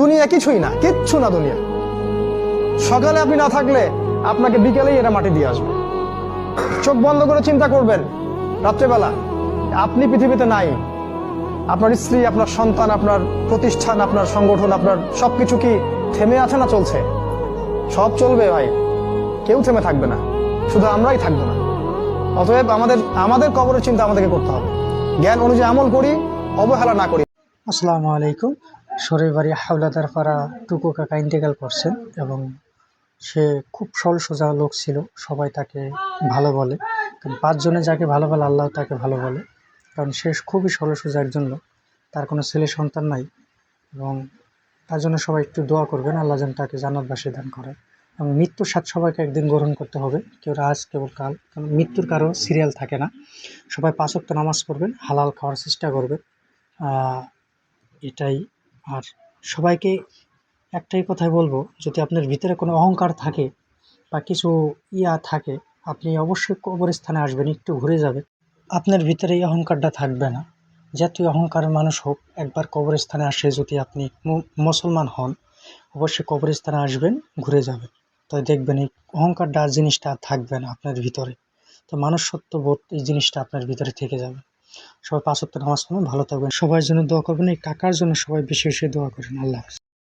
দুনিয়া কিছুই না, কিচ্ছু না দুনিয়া। সকালে আপনি না থাকলে আপনাকে বিকেলেই এরা মাটি দিয়ে আসবে। চোখ বন্ধ করে চিন্তা করবেন, রাত্রেবেলা, আপনি পৃথিবীতে নাই। আপনার স্ত্রী, আপনার সন্তান, আপনার প্রতিষ্ঠান, আপনার সংগঠন, আপনার সবকিছু কি থেমে আছে না চলছে? সব চলবে ভাই, কেউ থেমে থাকবে না, শুধু আমরাই থাকব না। অতএব আমাদের আমাদের কবরের চিন্তা আমাদেরকে করতে হবে। জ্ঞান অনুযায়ী আমল করি, অবহেলা না করি। আসসালামু আলাইকুম। শরীরবাড়ি হাওলাদার পাড়া টুকু কাকা ইন্তেকাল করছেন এবং সে খুব সরল সোজা লোক ছিল, সবাই তাকে ভালো বলে। কারণ পাঁচজনে যাকে ভালো বলে, আল্লাহ তাকে ভালো বলে। কারণ সে খুবই সরল সোজা একজন লোক, তার কোনো ছেলে সন্তান নাই এবং তার জন্য সবাই একটু দোয়া করবেন, আল্লাহ যেন তাকে জান্নাতবাসী দান করে। এবং মৃত্যুর স্বাদ সবাইকে একদিন গ্রহণ করতে হবে, কেউ আজ কেবল কাল, কারণ মৃত্যুর কারও সিরিয়াল থাকে না। সবাই পাঁচক্ত নামাজ পড়বেন, হালাল খাওয়ার চেষ্টা করবেন। এটাই আর সবাইকে একটাই কথাই বলব, যদি আপনার ভিতরে কোনো অহংকার থাকে বা কিছু ইয়া থাকে, আপনি অবশ্যই কবরস্থানে আসবেন, একটু ঘুরে যাবেন। আপনার ভিতরে এই অহংকারটা থাকবে না। যতই অহংকারের মানুষ হোক, একবার কবরস্থানে আসে যদি আপনি মুসলমান হন, অবশ্যই কবরস্থানে আসবেন, ঘুরে যাবেন। তো দেখবেন এই অহংকারটা, জিনিসটা আর থাকবে না আপনার ভিতরে। তো মানুষ সত্যবোধ এই জিনিসটা আপনার ভিতরে থেকে যাবে। সবাই পাঁচ ওয়াক্ত নামাজ পড়বেন ভালো থাকবেন। সবার জন্য দোয়া করবেন, এই কাকার জন্য সবাই বেশি বেশি দোয়া করেন। আল্লাহ